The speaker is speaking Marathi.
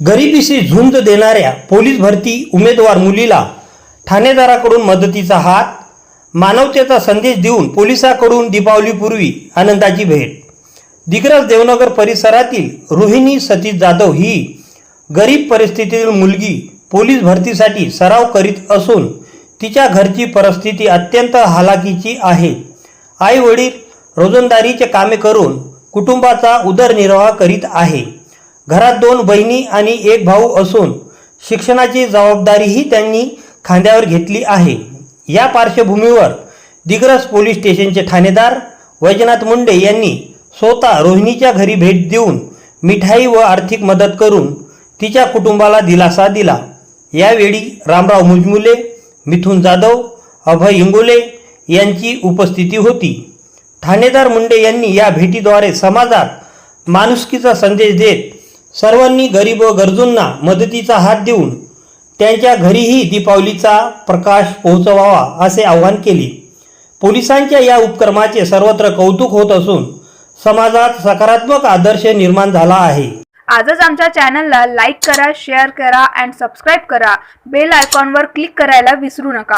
गरिबीशी झुंज देणाऱ्या पोलीस भरती उमेदवार मुलीला ठाणेदाराकडून मदतीचा हात मानवतेचा संदेश देऊन पोलिसाकडून दीपावलीपूर्वी आनंदाची भेट. दिग्रस देवनगर परिसरातील रोहिणी सतीश जाधव ही गरीब परिस्थितीतील मुलगी पोलीस भरतीसाठी सराव करीत असून तिच्या घरची परिस्थिती अत्यंत हालाकीची आहे. आई वडील रोजंदारीचे कामे करून कुटुंबाचा उदरनिर्वाह करीत आहे. घरात दोन बहिणी आणि एक भाऊ असून शिक्षणाची जबाबदारीही त्यांनी खांद्यावर घेतली आहे. या पार्श्वभूमीवर दिग्रस पोलीस स्टेशनचे ठाणेदार वैजनाथ मुंडे यांनी स्वतः रोहिणीच्या घरी भेट देऊन मिठाई व आर्थिक मदत करून तिच्या कुटुंबाला दिलासा दिला. यावेळी रामराव मुजमुले मिथुन जाधव अभय इंगोले यांची उपस्थिती होती. ठाणेदार मुंडे यांनी या भेटीद्वारे समाजात माणुसकीचा संदेश देत सर्वांनी गरीब व गरजूंना मदतीचा हात देऊन त्यांच्या घरीही दीपावलीचा प्रकाश पोहोचवावा असे आवाहन केले. पोलिसांच्या या उपक्रमाचे सर्वत्र कौतुक होत असून समाजात सकारात्मक आदर्श निर्माण झाला आहे. आजच आमच्या चॅनलला लाईक करा शेअर करा अँड सबस्क्राईब करा. बेल आयकॉनवर क्लिक करायला विसरू नका.